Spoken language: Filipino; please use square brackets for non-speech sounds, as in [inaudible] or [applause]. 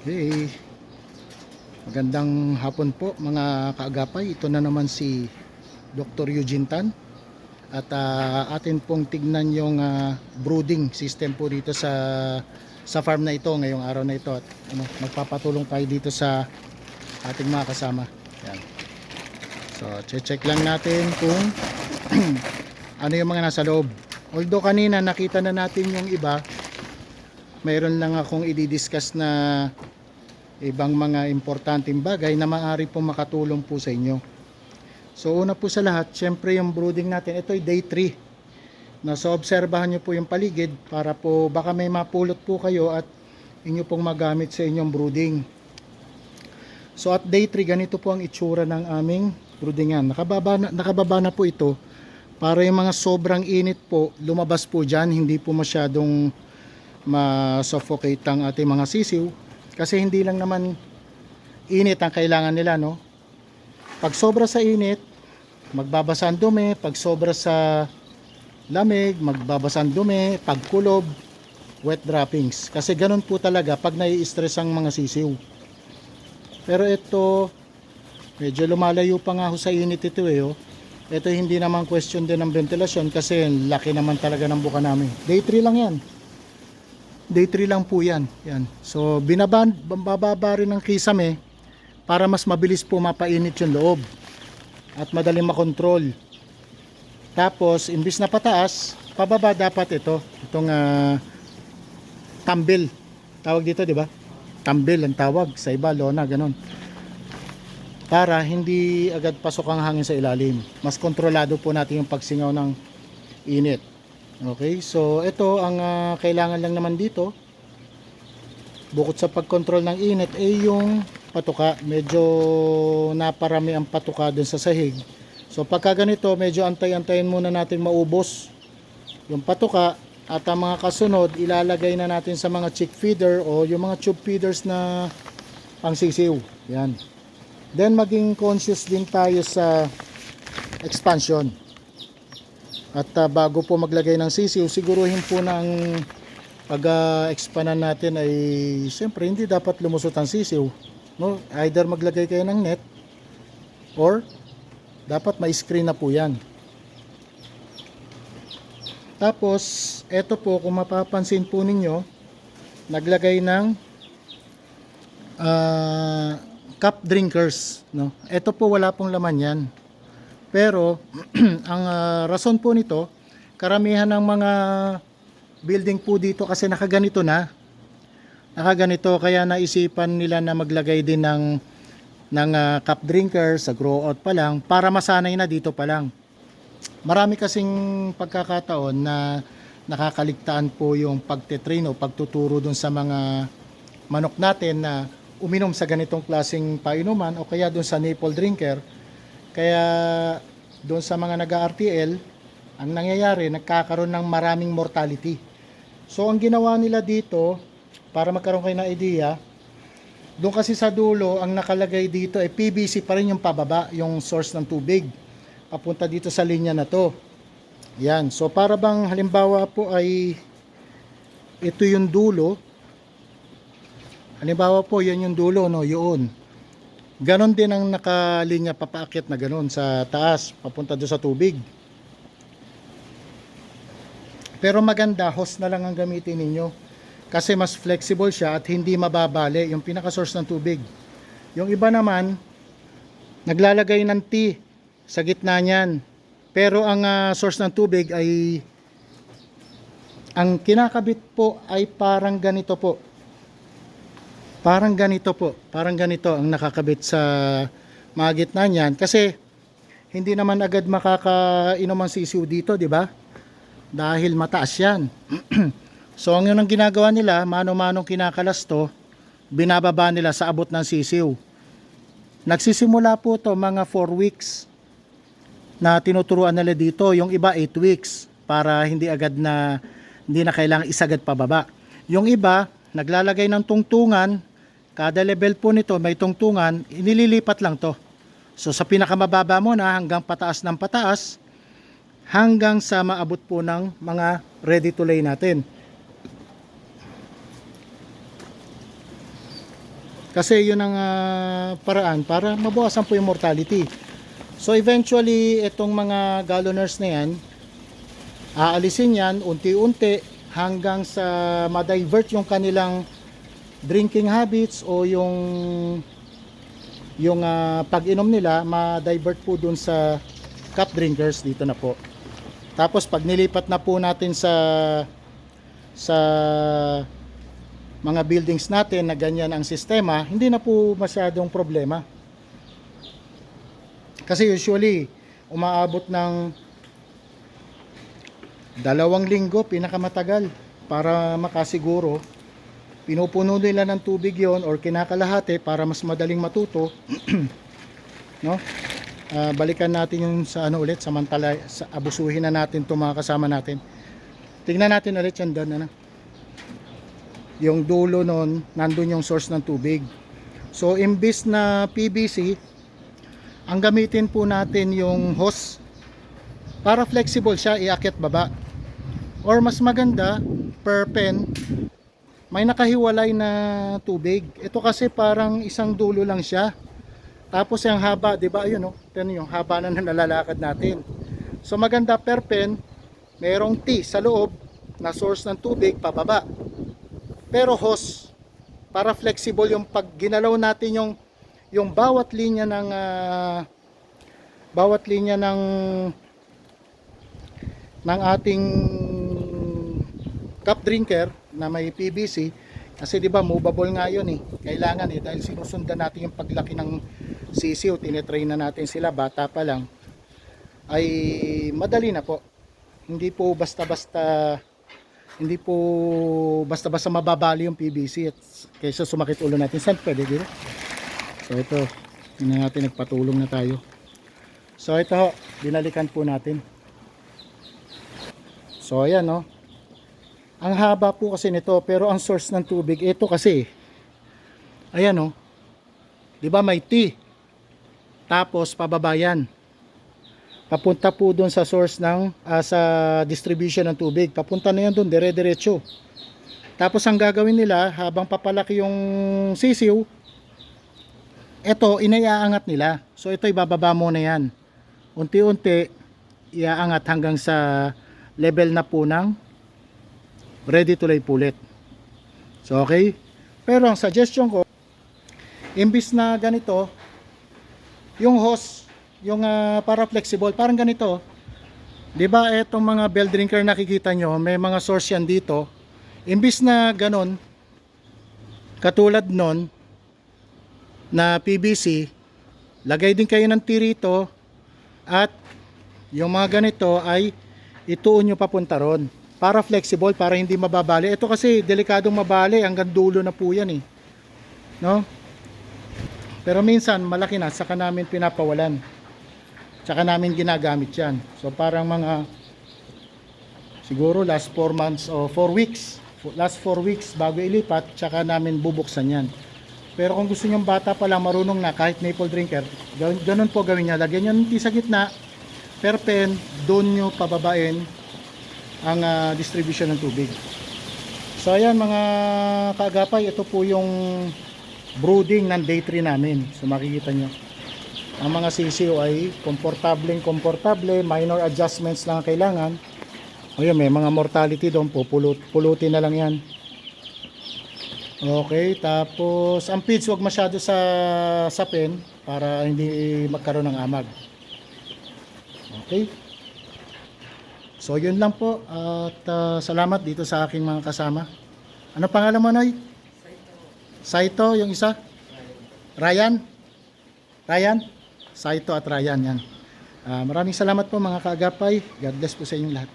Okay. Magandang hapon po mga kaagapay. Ito na naman si Dr. Eugene Tan. At ah, atin pong tignan yung ah, brooding system po dito sa sa farm na ito ngayong araw na ito. At ano, magpapatulong tayo dito sa ating mga kasama. Yan. So, check lang natin kung [clears throat] ano yung mga nasa loob. Although kanina nakita na natin yung iba, mayroon lang akong i-discuss na ibang mga importanteng bagay na maaari po makatulong po sa inyo. So una po sa lahat, syempre yung brooding natin, ito ay day 3. Na so obserbahan nyo po yung paligid para po baka may mapulot po kayo at inyo pong magamit sa inyong brooding. So at day 3, ganito po ang itsura ng aming broodingan. Nakababa na, nakababa na po ito para yung mga sobrang init po, lumabas po dyan, hindi po masyadong ma-suffocate ang ating mga sisiw kasi hindi lang naman init ang kailangan nila no? Pag sobra sa init magbabasa ang dumi. Pag sobra sa lamig magbabasa ang dumi. Pag kulob wet droppings. Kasi ganun po talaga pag nai-stress ang mga sisiw. Pero ito medyo lumalayo pa nga ho sa init ito eh oh. ito hindi naman question din ng ventilasyon kasi laki naman talaga ng buka namin. Day 3 lang yan Day 3 lang po yan. yan. So, binaban, bababa rin ng kisame para mas mabilis po mapainit yung loob at madaling makontrol. Tapos, imbis na pataas, pababa dapat ito. Itong uh, tumble. Tawag dito, di ba? Tumble ang tawag. Sa iba, lona, ganun. Para hindi agad pasok ang hangin sa ilalim. Mas kontrolado po natin yung pagsingaw ng init. Okay, so ito ang ah, kailangan lang naman dito. Bukod sa pagkontrol ng init ay yung patuka. Medyo naparami ang patuka dun sa sahig. So pagka ganito, medyo antay-antayin muna natin maubos yung patuka at ang mga kasunod ilalagay na natin sa mga chick feeder o yung mga tube feeders na pangsisiw. Yan. Then maging conscious din tayo sa expansion. At ah, bago po maglagay ng sisiw, siguruhin po na ang pag-expandan natin ay siyempre hindi dapat lumusot ang sisiw. No? Either maglagay kayo ng net or dapat may screen na po yan. Tapos, eto po kung mapapansin po ninyo, naglagay ng ah, cup drinkers. No? Ito po wala pong laman yan. Pero [clears throat] ang ah, rason po nito, karamihan ng mga building po dito kasi nakaganito na. Nakaganito kaya naisipan nila na maglagay din ng ng ah, cup drinker sa grow out pa lang para masanay na dito pa lang. Marami kasing pagkakataon na nakakaligtaan po yung pagtetrain o pagtuturo dun sa mga manok natin na uminom sa ganitong klaseng painuman o kaya dun sa nipple drinker kaya doon sa mga nag-RTL, ang nangyayari, nagkakaroon ng maraming mortality. So ang ginawa nila dito, para magkaroon kayo ng idea, doon kasi sa dulo, ang nakalagay dito ay PVC pa rin yung pababa, yung source ng tubig. Papunta dito sa linya na to. Yan. So para bang halimbawa po ay ito yung dulo. Halimbawa po, yan yung dulo, no? Yun. Ganon din ang nakalinya papaakit na ganon sa taas, papunta doon sa tubig. Pero maganda, hose na lang ang gamitin ninyo. Kasi mas flexible siya at hindi mababali yung pinaka-source ng tubig. Yung iba naman, naglalagay ng T sa gitna niyan. Pero ang ah, source ng tubig ay ang kinakabit po ay parang ganito po. Parang ganito po, parang ganito ang nakakabit sa mga gitna niyan kasi hindi naman agad makakainom ang sisiw dito, di ba? Dahil mataas yan. [clears throat] so ang yun ang ginagawa nila, mano-manong kinakalas to, binababa nila sa abot ng sisiw. Nagsisimula po to mga 4 weeks na tinuturuan nila dito, yung iba 8 weeks para hindi agad na hindi na kailangan isagad pababa. Yung iba, naglalagay ng tungtungan Kada level po nito may tungtungan, inililipat lang to. So sa pinakamababa mo na hanggang pataas ng pataas, hanggang sa maabot po ng mga ready to lay natin. Kasi yun ang ah, paraan para mabawasan po yung mortality. So eventually, itong mga galloners na yan, aalisin yan unti-unti hanggang sa ma-divert yung kanilang drinking habits o yung yung ah, pag-inom nila ma-divert po dun sa cup drinkers dito na po. Tapos pag nilipat na po natin sa sa mga buildings natin na ganyan ang sistema, hindi na po masyadong problema. Kasi usually, umaabot ng dalawang linggo, pinakamatagal, para makasiguro. Pinupuno nila ng tubig yon or kinakalahati para mas madaling matuto. [clears throat] no? Ah, balikan natin yung sa ano ulit, samantala sa abusuhin na natin itong mga kasama natin. Tingnan natin ulit yan doon, ano? Yung dulo nun, nandun yung source ng tubig. So, imbis na PVC, ang gamitin po natin yung hose para flexible siya, iakyat baba. Or mas maganda, per pen, may nakahiwalay na tubig. Ito kasi parang isang dulo lang siya. Tapos yung haba, 'di ba? Ayun oh. Tingnan yung haba na nalalakad natin. So maganda per pen, merong T sa loob na source ng tubig pababa. Pero hose para flexible yung pag ginalaw natin yung yung bawat linya ng ah, bawat linya ng ng ating cup drinker na may PVC kasi 'di ba movable nga 'yun eh. Kailangan eh dahil sinusundan natin yung paglaki ng sisiw, tinetrain na natin sila bata pa lang. Ay madali na po. Hindi po basta-basta hindi po basta-basta mababali yung PVC at kaysa sumakit ulo natin. Saan pwede dito? So ito, tingnan natin nagpatulong na tayo. So ito, ho, binalikan po natin. So ayan no. Ang haba po kasi nito pero ang source ng tubig ito kasi ayan no. 'Di ba may T? Tapos pababa yan. Papunta po doon sa source ng ah, sa distribution ng tubig. Papunta na yan doon dire-diretso. Tapos ang gagawin nila habang papalaki yung sisiw, ito inaiaangat nila. So ito ibababa muna yan. Unti-unti iaangat hanggang sa level na po ng ready to lay pullet. So okay? Pero ang suggestion ko, imbis na ganito, yung hose, yung ah, para flexible, parang ganito. 'Di ba etong mga bell drinker nakikita nyo, may mga source yan dito. Imbis na ganon, katulad nun, na PVC, lagay din kayo ng tirito at yung mga ganito ay ituon nyo papunta ron para flexible, para hindi mababali. Ito kasi delikadong mabali, hanggang dulo na po yan eh. No? Pero minsan malaki na, saka namin pinapawalan. Saka namin ginagamit yan. So parang mga siguro last 4 months o 4 weeks. Last 4 weeks bago ilipat, saka namin bubuksan yan. Pero kung gusto niyong bata pa lang marunong na kahit maple drinker, gan- ganun po gawin niya. Lagyan niyo ng sa gitna, per pen, doon niyo pababain ang ah, distribution ng tubig. So ayan mga kaagapay, ito po yung brooding ng day 3 namin. So makikita nyo. Ang mga sisiw ay komportableng komportable, minor adjustments lang ang kailangan. O yun, may mga mortality doon po, pulot, pulutin na lang yan. Okay, tapos ang feeds wag masyado sa sapin para hindi magkaroon ng amag. Okay. So yun lang po at ah, salamat dito sa aking mga kasama. Ano pangalan mo, Noy? Saito, yung isa? Ryan? Ryan? Saito at Ryan, yan. Ah, maraming salamat po mga kaagapay. God bless po sa inyong lahat.